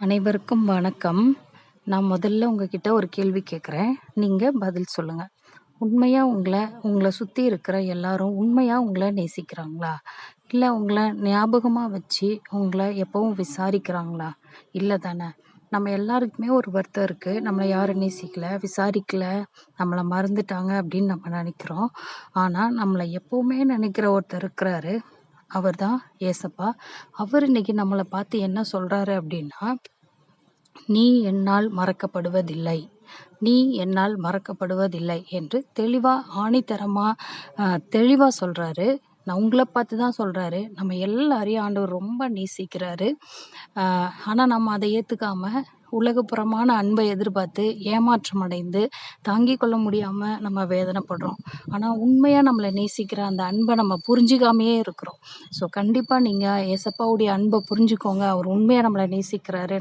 அனைவருக்கும் வணக்கம். நான் முதல்ல உங்ககிட்ட ஒரு கேள்வி கேட்குறேன் நீங்கள் பதில் சொல்லுங்கள் உண்மையாக உங்களை உங்களை சுற்றி இருக்கிற எல்லாரும் உண்மையாக உங்களை நேசிக்கிறாங்களா? இல்லை உங்களை ஞாபகமாக வச்சு உங்களை எப்பவும் விசாரிக்கிறாங்களா? இல்லை தானே. நம்ம எல்லாருக்குமே ஒரு வருத்தம் இருக்குது நம்மளை யாரும் நேசிக்கல விசாரிக்கல. நம்மளை மறந்துட்டாங்க அப்படின்னு நம்ம நினைக்கிறோம். ஆனால் நம்மளை எப்போவுமே நினைக்கிற ஒருத்தர் இருக்கிறாரு. அவர் தான் ஏசப்பா. அவர் இன்னைக்கு நம்மளை பார்த்து என்ன சொல்கிறாரு அப்படின்னா நீ என்னால் மறக்கப்படுவதில்லை. நீ என்னால் மறக்கப்படுவதில்லை என்று தெளிவாக ஆணித்தரமாக தெளிவாக சொல்கிறாரு நான் உங்களை பார்த்து தான் சொல்கிறாரு நம்ம எல்லாரையும் ஆண்டவர் ரொம்ப நேசிக்கிறாரு. ஆனால் நம்ம அதை ஏற்றுக்காம உலகப்புறமான அன்பை எதிர்பார்த்து ஏமாற்றம் அடைந்து தாங்கிக் கொள்ள முடியாமல் நம்ம வேதனைப்படுறோம். ஆனால் உண்மையாக நம்மளை நேசிக்கிற அந்த அன்பை நம்ம புரிஞ்சிக்காமையே இருக்கிறோம். ஸோ கண்டிப்பாக நீங்கள் ஏசப்பாவுடைய அன்பை புரிஞ்சுக்கோங்க. அவர் உண்மையாக நம்மளை நேசிக்கிறாரு.